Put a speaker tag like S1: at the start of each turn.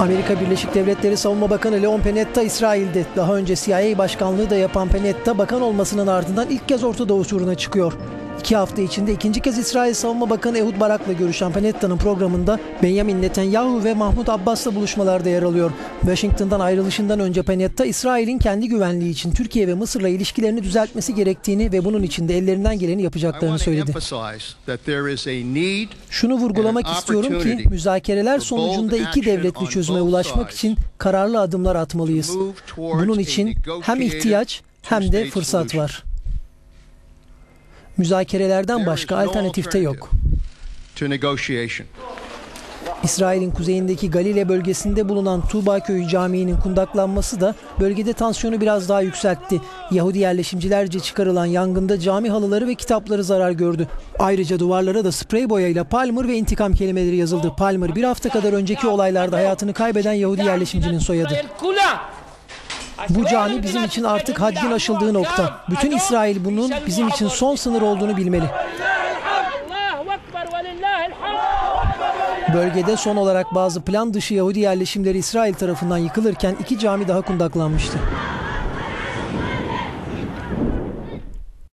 S1: Amerika Birleşik Devletleri Savunma Bakanı Leon Panetta İsrail'de. Daha önce CIA başkanlığı da yapan Panetta bakan olmasının ardından ilk kez Orta Doğu turuna çıkıyor. İki hafta içinde ikinci kez İsrail Savunma Bakanı Ehud Barak'la görüşen Panetta'nın programında Benjamin Netanyahu ve Mahmut Abbas'la buluşmalarda yer alıyor. Washington'dan ayrılışından önce Panetta, İsrail'in kendi güvenliği için Türkiye ve Mısır'la ilişkilerini düzeltmesi gerektiğini ve bunun için de ellerinden geleni yapacaklarını söyledi. Şunu vurgulamak istiyorum ki müzakereler sonucunda iki devletli çözüme ulaşmak için kararlı adımlar atmalıyız. Bunun için hem ihtiyaç hem de fırsat var. Müzakerelerden başka alternatif de yok. İsrail'in kuzeyindeki Galile bölgesinde bulunan Tuğba Köyü Camii'nin kundaklanması da bölgede tansiyonu biraz daha yükseltti. Yahudi yerleşimcilerce çıkarılan yangında cami halıları ve kitapları zarar gördü. Ayrıca duvarlara da sprey boyayla Palmer ve intikam kelimeleri yazıldı. Palmer bir hafta kadar önceki olaylarda hayatını kaybeden Yahudi yerleşimcinin soyadı. Bu cami bizim için artık haddin aşıldığı nokta. Bütün İsrail bunun bizim için son sınır olduğunu bilmeli. Bölgede son olarak bazı plan dışı Yahudi yerleşimleri İsrail tarafından yıkılırken iki cami daha kundaklanmıştı.